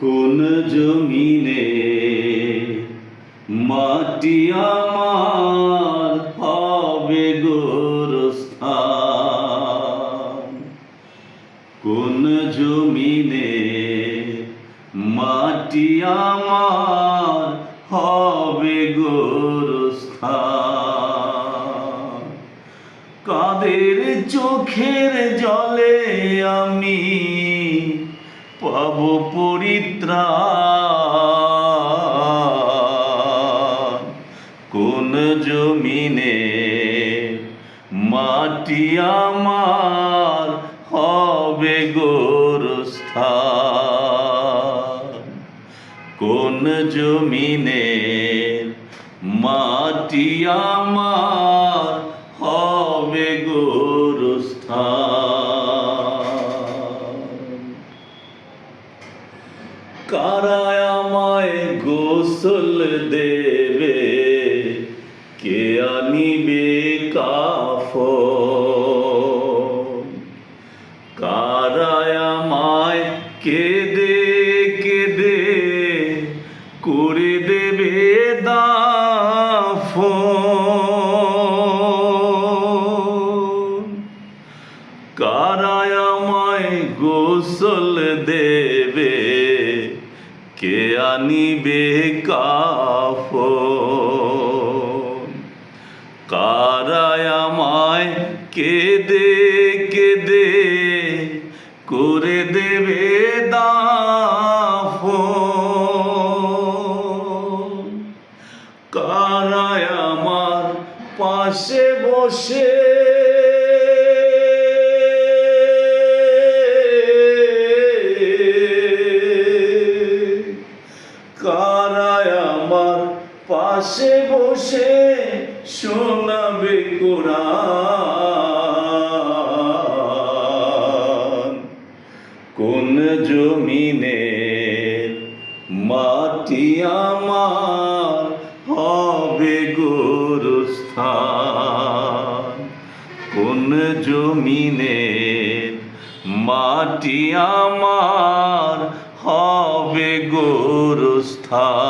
কোন জমিনে মাটি আমার হবে গোরস্থান? কোন জমিনে মাটি আমার হবে গোরস্থান? কাদের চোখের জলে আমি পাব পরিত্রাণ। কোন জমিনে মাটি আমার হবে গোরস্থান। কোন জমিনে মাটি আমার আমায় গোসল দেবে। কে আনিবে কাফ কারায় আমায় কেঁদে কেঁদে, করে দেবে দাফন। কারায় আমায় গোসল দেবে। কে আনিবে কাফ কারায় আমায় কেঁদে কেঁদে করে দেবে দাফন? কারায় আমার পাশে বসে পাশে বসে শোনাবে কোরআন। কোন জমিনে মাটি আমার হবে গোরস্থান। কোন জমিনে মাটি আমার হবে গোরস্থান।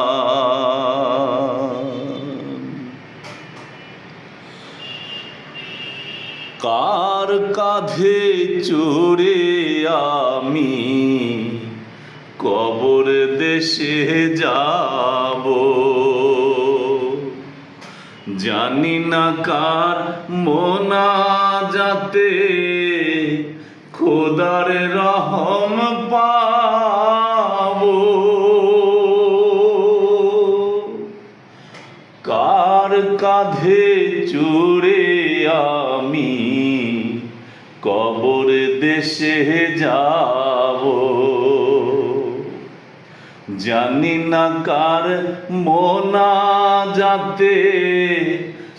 কার কাঁধে চড়ে আমি? কবর দেশে যাব। জানি না কার মোনা যাতে খোদার রহম পাবো। কার কাঁধে চড়ে কবর দেশে যাব। জানি না কার মোনা যাতে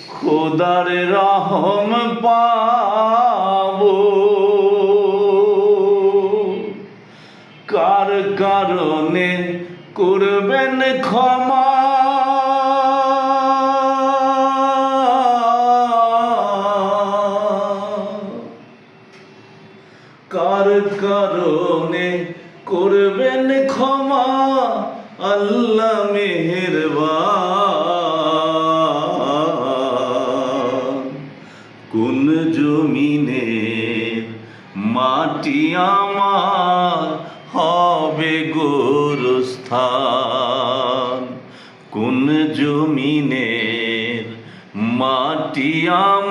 খোদার রহম পাবো। কার কারণে করবেন ক্ষমা কারণে করবেন ক্ষমা, আল্লাহ মেহেরবান। কোন জমিনে মাটি আমার হবে গোরস্থান? কোন জমিনের মাটি আমার